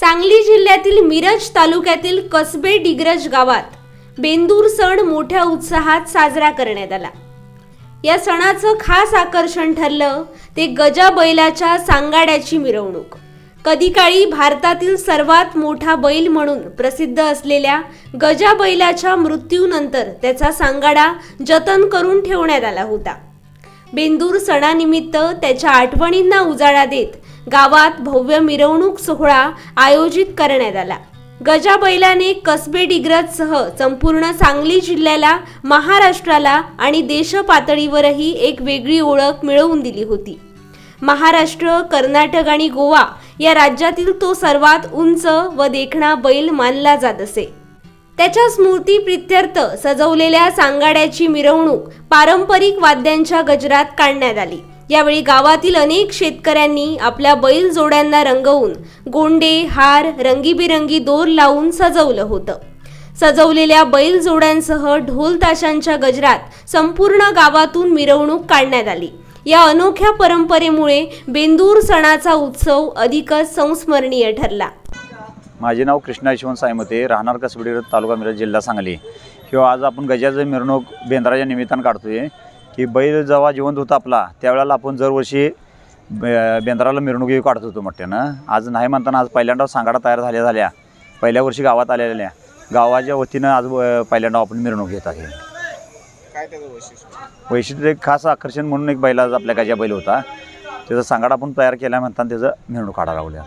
सांगली जिल्ह्यातील मिरज तालुक्यातील कसबे डिग्रज गावात बेंदूर सण मोठ्या उत्साहात साजरा करण्यात आला. या सणाचं खास आकर्षण ठरलं ते गजा बैलाच्या सांगाड्याची मिरवणूक. कधी काळी भारतातील सर्वात मोठा बैल म्हणून प्रसिद्ध असलेल्या गजा बैलाच्या मृत्यूनंतर त्याचा सांगाडा जतन करून ठेवण्यात आला होता. बेंदूर सणानिमित्त त्याच्या आठवणींना उजाळा देत गावात भव्य मिरवणूक सोहळा आयोजित करण्यात आला. गजा बैलाने कसबे डिग्रजसह संपूर्ण सांगली जिल्ह्याला महाराष्ट्राला आणि देश पातळीवरही एक वेगळी ओळख मिळवून दिली होती. महाराष्ट्र कर्नाटक आणि गोवा या राज्यातील तो सर्वात उंच व देखणा बैल मानला जात असे. त्याच्या स्मृती प्रित्यर्थ सजवलेल्या सांगाड्याची मिरवणूक पारंपरिक वाद्यांच्या गजरात काढण्यात आली. यावेळी गावातील अनेक शेतकऱ्यांनी आपल्या बैल जोड्यांना रंगवून गोंडे हार रंगीबेरंगी दोर लावून सजवलं होतं. सजवलेल्या बैल जोड्यांसह ढोल ताशांच्या गजरात संपूर्ण गावातून मिरवणूक काढण्यात आली. या अनोख्या परंपरेमुळे बेंदूर सणाचा उत्सव अधिकच संस्मरणीय ठरला. माझे नाव कृष्णा यशवंत सायमते राहणार कसबडी तालुका मिरज जिल्हा सांगली. किंवा आज आपण गजाचं मिरवणूक बेंद्राच्या निमित्तानं काढतोय. की बैल जेव्हा जिवंत होता आपला त्यावेळेला आपण दरवर्षी बे- बेंद्राला मिरवणुकी काढत होतो मोठ्यानं आज नाही म्हणताना आज पहिल्यांदा सांगाडा तयार झाल्या झाल्या. पहिल्या वर्षी गावात आलेल्या गावाच्या वतीनं आज पहिल्यांदा आपण मिरवणूक घेत आहे. काय वैशिष्ट्य? एक खास आकर्षण म्हणून एक बैलाचा आपल्या गजा बैल होता. त्याचा सांगाडा आपण तयार केल्या म्हणताना त्याचं मिरवणूक काढायला लावल्या.